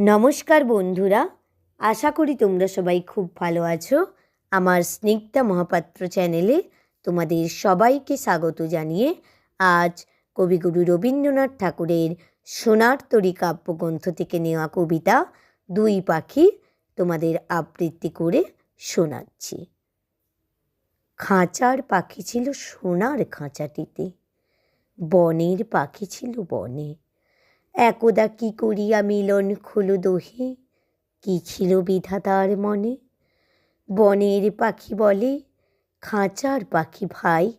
নমস্কার বন্ধুরা, আশা করি তোমরা সবাই খুব ভালো আছো। আমার স্নিগ্ধা মহাপাত্র চ্যানেলে তোমাদের সবাইকে স্বাগত জানিয়ে আজ কবিগুরু রবীন্দ্রনাথ ঠাকুরের সোনার তরী কাব্যগ্রন্থ থেকে নেওয়া কবিতা দুই পাখি তোমাদের আবৃত্তি করে শোনাচ্ছি। খাঁচার পাখি ছিল সোনার খাঁচাটিতে, বনের পাখি ছিল বনে। একদা কি করিয়া মিলন খুলো দোহে? কি ছিল বিধাতার মনে? বনের পাখি বলে, খাঁচার পাখি ভাই,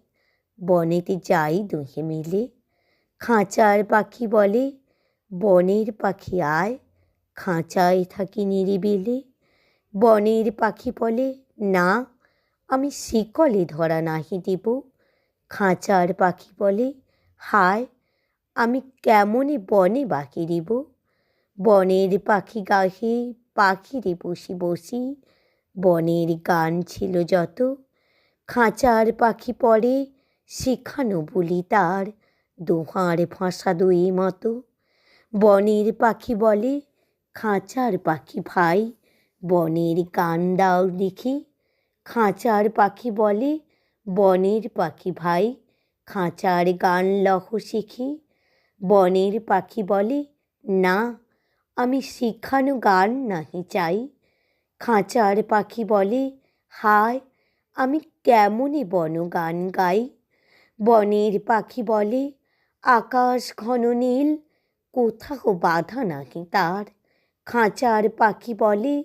বনেতে যাই দুহে মিলে। খাঁচার পাখি বলে, বনের পাখি আয়, খাঁচায় থাকি নিরিবিলে। বনের পাখি বলে, না, আমি শিকলে ধরা নাহি দিব। খাঁচার পাখি বলে, হায় আমি কেমনে বনে বাকি দিব বনের পাখি গাহে পাখিরে বসি বসি। বনের গান ছিল যত, খাঁচার পাখি পরে শেখানো বলি তার দোহার ফাঁসা দুই মতো। বনের পাখি বলে, খাঁচার পাখি ভাই, বনের গান দাও লিখি খাঁচার পাখি বলে, বনের পাখি ভাই, খাঁচার গান লহ শিখি। বনের পাখি বলে, না, আমি শিখানো গান নাহি চাই। খাঁচার পাখি বলে, হায়, আমি কেমনে বন গান গাই? বনের পাখি বলে, আকাশ ঘন নীল, কোথাও বাধা নাকি তার। খাঁচার পাখি বলে,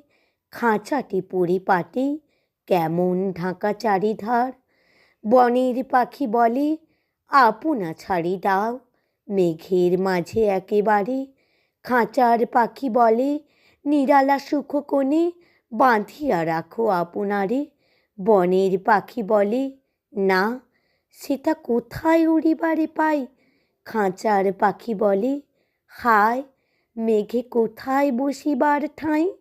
খাঁচাটি পরিপাটি, কেমন ঢাকা চারিধার? বনের পাখি বলে, আপনা ছাড়ি দাও। মেঘের মাঝে একেবারে, খাঁচার পাখি বলে, নিরালা সুখ কোণে বাঁধিয়া রাখো আপনারে। বনের পাখি বলে, না, সেটা কোথায় উড়িবারে পাই? খাঁচার পাখি বলে, হায়, মেঘে কোথায় বসিবার ঠাঁই?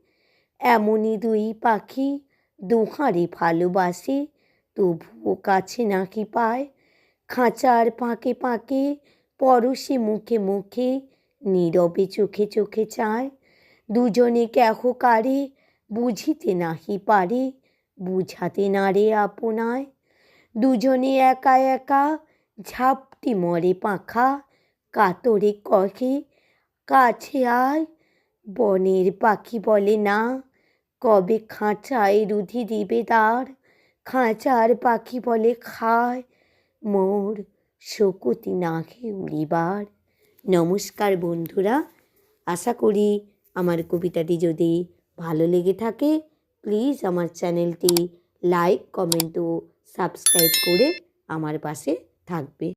এমনই দুই পাখি দুহারে ভালোবাসে, তবুও কাছে নাকি পায়। খাঁচার পাঁকে পাঁকে পরশে মুখে মুখে, নীরবে চোখে চোখে চায়। দুজনে কেহ কারে, বুঝিতে নাহি পারে, বুঝাতে নারে আপনায়। দুজনে একা একা, ঝাপটি মরে পাখা, কাতরে কহে, কাছে আয়, বনের পাখি বলে না, কবে খাঁচায় রুধি দিবে তার খাঁচার পাখি বলে খায়, মোর শকুতি নাঘে উড়িবার নমস্কার বন্ধুরা, আশা করি আমার কবিতাটি যদি ভালো লেগে থাকে প্লিজ আমার চ্যানেলটি লাইক কমেন্ট ও সাবস্ক্রাইব করে আমার পাশে থাকবে।